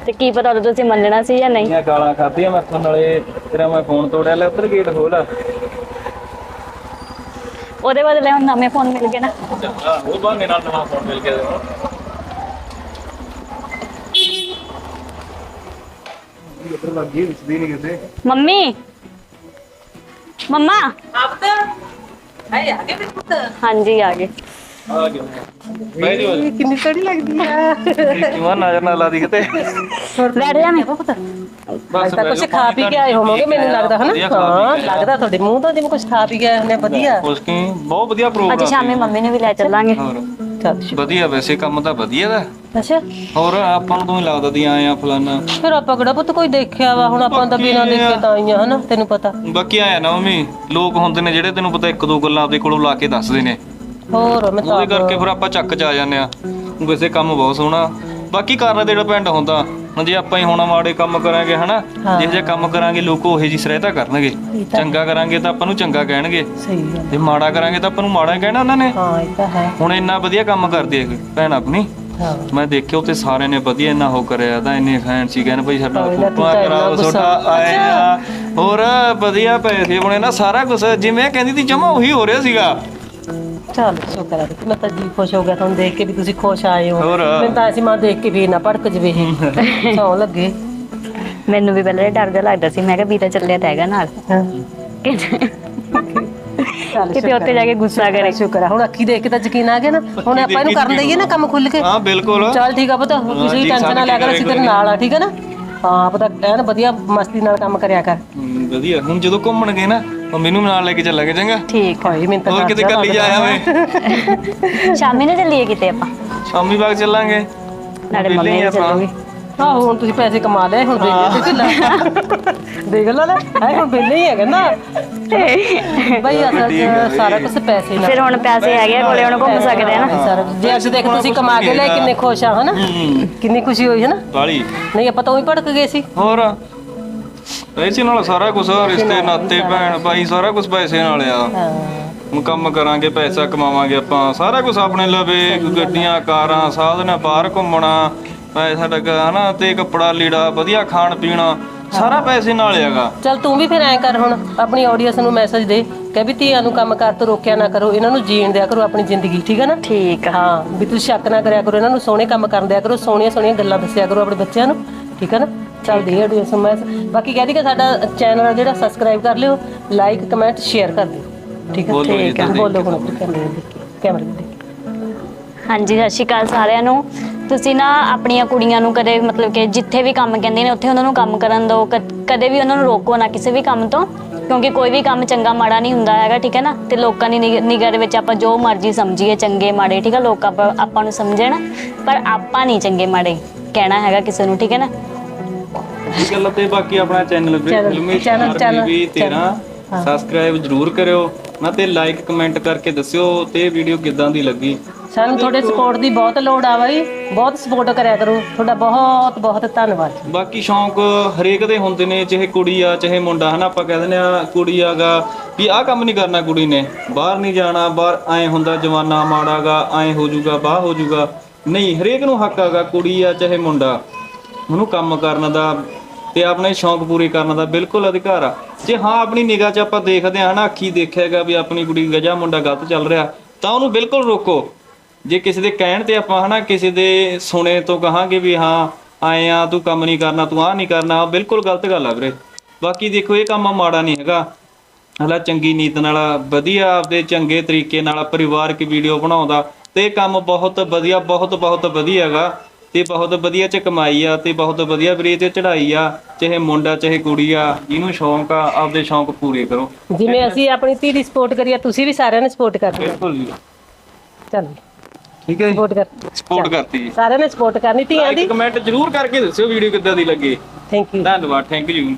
ਤੇ ਕੀ ਪਤਾ ਉਦੋਂ ਤੁਸੀਂ ਮੰਨਣਾ ਸੀ ਜਾਂ ਨਹੀਂ।
ਇੰਨੀਆਂ ਗਾਲਾਂ ਖਾਧੀਆਂ ਮੈਂ ਤੋਂ ਨਾਲੇ ਤੇਰਾ ਮੈਂ ਫੋਨ ਤੋੜਿਆ ਲੈ ਉੱਧਰ ਗੇਟ ਖੋਲ
ਉਹਦੇ ਬਦਲੇ ਹੁਣ ਨਵੇਂ ਫੋਨ ਮਿਲ ਗਏ ਨਾ।
ਚੰਗਾ ਉਹ ਬਾਨੇ ਨਾਲ ਨਵਾਂ ਫੋਨ ਮਿਲ ਗਿਆ ਤੈਨੂੰ। ਉੱਧਰ ਲੱਗੀ ਵਿਸਦੀ ਨਹੀਂ ਕਿਤੇ।
Mummy mama.
ਆਪ ਤਾਂ ਆਏ ਆ ਗਏ ਪੁੱਤ।
ਹਾਂਜੀ ਆ ਗਏ।
ਆ ਗਿਆ ਬਹਿ ਜਾ
ਇਹ ਕਿੰਨੀ ਸੋਹਣੀ ਲੱਗਦੀ ਆ।
ਕਿਉਂ ਨਜ਼ਰ ਨਾ ਲਾ ਦੀ ਕਿਤੇ।
ਬੈਠ ਜਾ ਮੈਂ।
ਪੁੱਤ
ਬਸ
ਤਾਂ ਕੁਝ ਖਾ ਪੀ ਕੇ ਆਏ ਹੋਵੋਗੇ ਮੈਨੂੰ ਲੱਗਦਾ
ਵਧੀਆ
ਹਨਾ
ਖਾ ਪੀ
ਹਾਂ
ਕੇ
ਲੱਗਦਾ ਤੁਹਾਡੇ ਮੂੰਹ ਤੋਂ ਜਿਵੇਂ ਕੁਝ ਖਾ ਪੀ ਗਏ ਨੇ ਵਧੀਆ।
ਉਸ ਕੀ? ਬਹੁਤ ਵਧੀਆ
ਅੱਜ
ਪ੍ਰੋਗਰਾਮ
ਸ਼ਾਮੇ ਮੰਮੀ ਨੂੰ ਵੀ ਲੈ ਚੱਲਾਂਗੇ।
ਹੋਰ?
ਚੱਲ
ਵਧੀਆ ਵੈਸੇ ਕੰਮ ਤਾਂ ਵਧੀਆ ਦਾ।
ਅੱਛਾ।
ਹੋਰ ਆਪਾਂ ਨੂੰ ਤਾਂ ਲੱਗਦਾ ਦੀ ਆਏ ਆ ਫਲਾਨਾ।
ਫਿਰ ਆਪਾਂ ਕਿਹੜਾ ਪੁੱਤ ਕੋਈ ਦੇਖਿਆ ਵਾ? ਹੁਣ ਆਪਾਂ ਤਾਂ ਬਿਨਾਂ ਦੇਖੇ ਤਾਂ ਆਈਆਂ ਹਨਾ? ਤੈਨੂੰ ਪਤਾ।
ਬਾਕੀ ਆਇਆ ਨਾ ਮੰਮੀ ਲੋਕ ਹੁੰਦੇ ਨੇ ਜਿਹੜੇ ਤੈਨੂੰ ਪਤਾ ਇੱਕ ਦੋ ਗੱਲਾਂ ਆਪਦੇ ਕੋਲੋਂ ਲਾ ਕੇ ਦੱਸਦੇ ਨੇ।
ਹੋਰ ਮੈਂ ਤਾਂ
ਉਹਦੇ ਕਰਕੇ ਫਿਰ ਆਪਾਂ ਚੱਕ ਚ ਆ ਜਾਂਦੇ ਆ ਵੈਸੇ ਕੰਮ ਬਹੁਤ ਸੋਹਣਾ। ਬਾਕੀ ਕਰਨ ਤੇ ਡਿਪੈਂਡ ਹੁੰਦਾ ਹੁਣ ਜੇ ਆਪਾਂ ਹੀ ਹੁਣ ਮਾੜੇ ਕੰਮ ਕਰਾਂਗੇ ਹਨਾ?
ਹਾਂ।
ਜਿਹੋ ਜਿਹਾ ਕੰਮ ਕਰਾਂਗੇ ਲੋਕ ਉਹੇ ਜੀ ਸਰਾਇਤਾ ਕਰਨਗੇ। ਚੰਗਾ ਕਰਾਂਗੇ ਤਾਂ ਆਪਾਂ ਨੂੰ ਚੰਗਾ ਕਹਿਣਗੇ।
ਸਹੀ ਗੱਲ
ਜੇ ਮਾੜਾ ਕਰਾਂਗੇ ਤਾਂ ਆਪਾਂ ਨੂੰ ਮਾੜਾ ਹੀ ਕਹਿਣਾ ਉਹਨਾਂ ਨੇ।
ਹਾਂ ਇਹ ਤਾਂ ਹੈ।
ਹੁਣ ਇੰਨਾ ਵਧੀਆ ਕੰਮ ਕਰਦੀ ਹੈ ਭੈਣ ਆਪਣੀ।
ਹਾਂ।
ਮੈਂ ਦੇਖਿਆ ਉੱਤੇ ਸਾਰਿਆਂ ਨੇ ਵਧੀਆ ਇੰਨਾ ਹੋ ਕਰਿਆ ਤਾਂ ਇੰਨੇ ਫੈਨ ਸੀ ਕਹਿੰਦੇ ਭਾਈ ਸਾਡਾ
ਤੇ ਤਾਂ
ਕਰਾਓ
ਇੰਨਾ ਗੁੱਸਾ।
ਤੁਹਾਡਾ ਹੋਰ ਵਧੀਆ ਪੈਸੇ ਬਣੇ ਨਾ ਸਾਰਾ ਕੁਝ ਜਿਵੇਂ ਕਹਿੰਦੀ ਤੀ ਜਮਾ ਉਹੀ ਹੋ ਰਿਹਾ ਸੀਗਾ।
ਚੱਲ ਸ਼ੁਕਰ ਹੈ ਮੈਂ ਤਾਂ ਜੀ ਖੁਸ਼ ਹੋ ਗਿਆ ਤੁਹਾਨੂੰ ਦੇਖ ਕੇ ਵੀ ਤੁਸੀਂ ਖੁਸ਼ ਆਏ ਹੋ।
ਹੋਰ।
ਮੈਨੂੰ ਤਾਂ ਅਸੀਂ ਮਾਂ ਦੇਖ ਕੇ ਵੀ ਨਾ ਭੜਕ ਜਵੇ ਇਹ। ਸੌ ਲੱਗੇ।
ਮੈਨੂੰ ਵੀ ਪਹਿਲਾਂ ਡਰ ਜਿਹਾ ਲੱਗਦਾ ਸੀ ਮੈਂ ਕਿਹਾ ਵੀਰਾ ਚੱਲਿਆ ਤਾਂ ਹੈਗਾ ਨਾਲ।
ਹਾਂ।
ਕਿਤੇ
ਚੱਲ
ਕਿਤੇ ਉੱਥੇ ਜਾ ਕੇ ਗੁੱਸਾ ਕਰੇ।
ਸ਼ੁਕਰ ਹੈ ਹੁਣ ਅੱਖੀ ਦੇਖ ਕੇ ਤਾਂ ਯਕੀਨ ਆ ਗਿਆ ਨਾ। ਹੁਣ ਆਪਾਂ ਇਹਨੂੰ ਕਰਨ ਦਈਏ ਨਾ ਕੰਮ ਖੁੱਲ ਕੇ।
ਹਾਂ ਬਿਲਕੁਲ।
ਚੱਲ ਠੀਕ ਆ ਪਤਾ ਕਿਸੇ ਦੀ ਟੈਨਸ਼ਨ ਨਾ ਲੈ ਕਰ ਅਸੀਂ ਤੇਰੇ ਨਾਲ ਆ ਠੀਕ ਹੈ ਨਾ? ਹਾਂ ਪਤਾ ਐਨ ਵਧੀਆ ਮਸਤੀ ਨਾਲ ਕੰਮ ਕਰਿਆ ਕਰ।
ਹਮ, ਵਧੀਆ। ਹੁਣ ਜਦੋਂ ਘੁੰਮਣ ਗਏ ਨਾ ਮੈਨੂੰ ਵੀ ਨਾਲ ਲੈ ਕੇ ਚੱਲਾਂਗੇ ਚੰਗਾ?
ਠੀਕ
ਹੋਈ ਮੈਨੂੰ ਤਾਂ
ਹੋਰ ਕਿਤੇ ਕੱਲੀ। ਜਾਇਆ ਵੇ
ਸ਼ਾਮੀ ਨੂੰ ਚੱਲੀਏ ਕਿਤੇ ਆਪਾਂ।
ਸ਼ਾਮੀ ਬਾਗ ਚੱਲਾਂਗੇ।
ਨਾਲੇ
ਵਿਹਲੇ
ਮੰਮੀ
ਹੀ
ਵੀ
ਆਪਾਂ।
ਚੱਲੂਗੀ।
ਆਹੋ ਹੁਣ ਤੁਸੀਂ ਪੈਸੇ ਕਮਾ ਲਏ ਹੁਣ ਦੇ ਦੇ ਲੈ। ਦੇਖ ਲਾ ਲੈ ਐ ਹੁਣ ਬਿੱਲੇ ਹੀ ਹੈਗਾ ਨਾ। ਬਈ ਅਸਲ ਚ ਸਾਰਾ ਕੁਝ ਪੈਸੇ ਨਾਲ।
ਫਿਰ ਹੁਣ ਪੈਸੇ ਹੈਗੇ ਆ ਕੋਲੇ ਹੁਣ ਘੁੰਮ ਸਕਦੇ ਆ ਨਾ।
ਸਾਰਾ ਕੁਛ। ਜੇ ਅਸੀਂ ਦੇਖ ਤੁਸੀਂ ਕਮਾ ਕੇ ਲੈ ਕਿੰਨੇ ਖੁਸ਼ ਆ ਹਨਾ? ਕਿੰਨੀ ਖੁਸ਼ੀ ਹੋਈ ਹਨਾ?
ਬਾਲੀ
ਨਹੀਂ ਆਪਾਂ ਤਾਂ ਉਹੀ ਭੜਕ ਗਏ ਸੀ।
ਹੋਰ? ਪੈਸੇ ਨਾਲ ਸਾਰਾ ਕੁਝ ਰਿਸ਼ਤੇ ਨਾਤੇ ਭੈਣ ਭਾਈ ਸਾਰਾ ਕੁਝ ਪੈਸੇ ਨਾਲ ਆ।
ਹਾਂ।
ਹੁਣ ਕੰਮ ਕਰਾਂਗੇ ਪੈਸਾ ਕਮਾਵਾਂਗੇ ਆਪਾਂ। ਸਾਰਾ ਕੁਝ ਆਪਣੇ ਲਵੇ ਗੱਡੀਆਂ ਕਾਰਾਂ ਸਾਧਨ ਬਾਹਰ ਘੁੰਮਣਾ ਪੈਸਾ ਲੱਗਾ ਹਨਾ ਤੇ ਕੱਪੜਾ ਲੀੜਾ ਵਧੀਆ ਖਾਣ ਪੀਣਾ ਸਾਰਾ ਪੈਸੇ ਨਾਲ ਹੈਗਾ।
ਚੱਲ ਤੂੰ ਵੀ ਫਿਰ ਐਂ ਕਰ ਹੁਣ ਆਪਣੀ ਆਡੀਅנס ਨੂੰ ਮੈਸੇਜ ਦੇ ਕਹਿ ਵੀ ਧੀਆਂ ਨੂੰ ਕੰਮ ਕਰ ਤੋਂ ਰੋਕਿਆ ਨਾ ਕਰੋ ਇਹਨਾਂ ਨੂੰ ਜੀਣ ਦਿਆ ਕਰੋ ਆਪਣੀ ਜ਼ਿੰਦਗੀ ਠੀਕ ਹੈ ਨਾ?
ਠੀਕ
ਹਾਂ ਵੀ ਤੁਸੀਂ ਸ਼ੱਕ ਨਾ ਕਰਿਆ ਕਰੋ ਇਹਨਾਂ ਨੂੰ ਸੋਹਣੇ ਕੰਮ ਕਰਨ ਦਿਆ ਕਰੋ ਸੋਹਣੀਆਂ ਸੋਹਣੀਆਂ ਗੱਲਾਂ ਦੱਸਿਆ ਕਰੋ ਆਪਣੇ ਬੱਚਿਆਂ ਨੂੰ ਠੀਕ ਹੈ ਨਾ? ਚੱਲ ਦੇ ਆਡੀਅנס ਨੂੰ ਮੈਸੇਜ ਬਾਕੀ ਕਹਿ ਦੀ ਕਿ ਸਾਡਾ ਚੈਨਲ ਜਿਹੜਾ ਸਬਸਕ੍ਰਾਈਬ ਕਰ ਲਿਓ ਲਾਈਕ ਕਮੈਂਟ ਸ਼ੇਅਰ ਕਰ ਦਿਓ। ਠੀਕ ਹੈ ਠੀਕ ਹੈ ਬੋਲੋ ਹੁਣ ਕੈਮਰੇ ਦੇ ਕੈਮਰੇ ਦੇ
ਹਾਂਜੀ ਸਤਿ ਸ਼੍ਰੀ ਅਕਾਲ ਸਾਰਿਆਂ ਨੂੰ। ਤੁਸੀਂ ਨਾ ਆਪਣੀਆਂ ਕੁੜੀਆਂ ਨੂੰ ਕਦੇ ਮਤਲਬ ਕਿ ਜਿੱਥੇ ਵੀ ਕੰਮ ਕਹਿੰਦੇ ਨੇ ਉੱਥੇ ਉਹਨਾਂ ਨੂੰ ਕੰਮ ਕਰਨ ਦਿਓ ਕਦੇ ਵੀ ਉਹਨਾਂ ਨੂੰ ਰੋਕੋ ਨਾ ਕਿਸੇ ਵੀ ਕੰਮ ਤੋਂ ਕਿਉਂਕਿ ਕੋਈ ਵੀ ਕੰਮ ਚੰਗਾ ਮਾੜਾ ਨਹੀਂ ਹੁੰਦਾ ਹੈਗਾ ਠੀਕ ਹੈ ਨਾ? ਤੇ ਲੋਕਾਂ ਦੀ ਨਿਗ- ਨਿਗਾਹ ਦੇ ਵਿੱਚ ਆਪਾਂ ਜੋ ਮਰਜ਼ੀ ਸਮਝੀਏ ਚੰਗੇ ਮਾੜੇ ਠੀਕ ਹੈ? ਲੋਕ ਆਪਾਂ ਆਪਾਂ ਨੂੰ ਸਮਝਣ ਪਰ ਆਪਾਂ ਨਹੀਂ ਚੰਗੇ ਮਾੜੇ ਕਹਿਣਾ ਹੈਗਾ ਕਿਸੇ ਨੂੰ ਠੀਕ ਹੈ ਨਾ?
ਇਹ ਗੱਲ ਤੇ ਬਾਕੀ ਆਪਣਾ
ਚੈਨਲ
ਫਿਲਮੀ
ਚੈਨਲ-
ਚੈਨਲ ਵੀ
ਚੈਨਲ-
13 ਸਬਸਕ੍ਰਾਈਬ ਜਰੂਰ ਕਰਿਓ। ਨਾ ਤੇ ਲਾਈਕ ਕਮੈਂਟ ਕਰਕੇ ਦੱਸਿਓ ਤੇ ਵੀਡੀਓ ਕਿੱਦਾਂ ਦੀ ਲੱਗੀ।
ਸਾਨੂੰ ਤੁਹਾਡੇ ਸਪੋਰਟ ਦੀ ਬਹੁਤ ਲੋੜ ਆ ਬਾਈ। ਬਹੁਤ ਸਪੋਰਟ ਕਰਿਆ ਕਰੋ। ਤੁਹਾਡਾ ਬਹੁਤ ਬਹੁਤ ਧੰਨਵਾਦ।
ਬਾਕੀ ਸ਼ੌਂਕ ਹਰੇਕ ਦੇ ਹੁੰਦੇ ਨੇ ਚਾਹੇ ਕੁੜੀ ਆ ਚਾਹੇ ਮੁੰਡਾ। ਹਨਾ ਆਪਾਂ ਕਹਿ ਦਿੰਦੇ ਆ ਕੁੜੀ ਆਗਾ ਵੀ ਆਹ ਕੰਮ ਨਹੀਂ ਕਰਨਾ ਕੁੜੀ ਨੇ। ਬਾਹਰ ਨਹੀਂ ਜਾਣਾ ਬਾਹਰ ਐ ਹੁੰਦਾ ਜਵਾਨਾ ਮਾੜਾਗਾ ਐ ਹੋ ਜਾਊਗਾ ਬਾਹ ਹੋ ਜਾਊਗਾ। ਨਹੀਂ ਹਰੇਕ ਨੂੰ ਹੱਕ ਆਗਾ ਕੁੜੀ ਆ ਚਾਹੇ ਮੁੰਡਾ। ਉਹਨੂੰ ਕੰਮ ਕਰਨ ਦਾ ਤੇ ਆਪਣੇ ਸ਼ੌਂਕ ਪੂਰੇ ਕਰਨ ਦਾ ਬਿਲਕੁਲ ਅਧਿਕਾਰ ਆ। ਜੇ ਹਾਂ, ਆਪਣੀ ਨਿਗਾਹ 'ਚ ਆਪਾਂ ਦੇਖਦੇ ਆ ਹਨਾ ਅੱਖੀ ਦੇਖਿਆਗਾ ਵੀ ਆਪਣੀ ਕੁੜੀ ਗਜਾ ਮੁੰਡਾ ਗਲਤ ਚੱਲ ਰਿਹਾ, ਤਾਂ ਉਹਨੂੰ ਬਿਲਕੁਲ ਰੋਕੋ। ਜੇ ਕਿਸੇ ਦੇ ਕਹਿਣ ਤੇ ਆਪਾਂ ਹਨਾ, ਕਿਸੇ ਦੇ ਸੁਣੇ ਤੋਂ ਕਹਾਂਗੇ ਵੀ ਹਾਂ, ਆਏ ਆ, ਤੂੰ ਕੰਮ ਨਹੀਂ ਕਰਨਾ, ਤੂੰ ਆਹ ਨਹੀਂ ਕਰਨਾ ਉਹ ਬਿਲਕੁਲ ਗਲਤ ਗੱਲ ਆ ਵੀਰੇ। ਬਾਕੀ ਦੇਖੋ, ਇਹ ਕੰਮ ਮਾੜਾ ਨਹੀਂ ਹੈਗਾ। ਹਲਾ ਚੰਗੀ ਨੀਤ ਨਾਲ, ਵਧੀਆ ਆਪਦੇ ਚੰਗੇ ਤਰੀਕੇ ਨਾਲ ਪਰਿਵਾਰਕ ਵੀਡੀਓ ਬਣਾਉਂਦਾ, ਤੇ ਇਹ ਕੰਮ ਬਹੁਤ ਵਧੀਆ, ਬਹੁਤ ਬਹੁਤ ਵਧੀਆ ਹੈਗਾ। ਤੇ ਬਹੁਤ ਵਧੀਆ ਚ ਕਮਾਈ ਆ ਤੇ ਬਹੁਤ ਵਧੀਆ ਵੀਰੇ ਤੇ ਚੜ੍ਹਾਈ ਆ ਚਾਹੇ ਮੁੰਡਾ ਚਾਹੇ ਕੁੜੀ ਆ ਜਿਹਨੂੰ ਸ਼ੌਂਕ ਆ ਆਪਦੇ ਸ਼ੌਂਕ ਪੂਰੇ ਕਰੋ।
ਜਿਵੇਂ ਅਸੀਂ ਆਪਣੀ ਧੀ ਦੀ ਸਪੋਰਟ ਕਰੀਏ ਤੁਸੀਂ ਵੀ ਸਾਰਿਆਂ ਨੇ ਸਪੋਰਟ ਕਰਨੀ
ਬਿਲਕੁਲ ਜੀ।
ਚੱਲ।
ਠੀਕ ਹੈ ਜੀ।
ਸਪੋਰਟ ਕਰ
ਸਪੋਰਟ ਕਰਤੀ ਜੀ।
ਸਾਰਿਆਂ ਨੇ ਸਪੋਰਟ ਕਰਨੀ ਧੀਆਂ ਦੀ।
ਲਾਈਕ ਕਮੈਂਟ ਜਰੂਰ ਕਰਕੇ ਦੱਸਿਓ ਵੀਡੀਓ ਕਿੱਦਾਂ ਦੀ ਲੱਗੀ।
ਥੈਂਕ ਯੂ
ਧੰਨਵਾਦ ਥੈਂਕ ਯੂ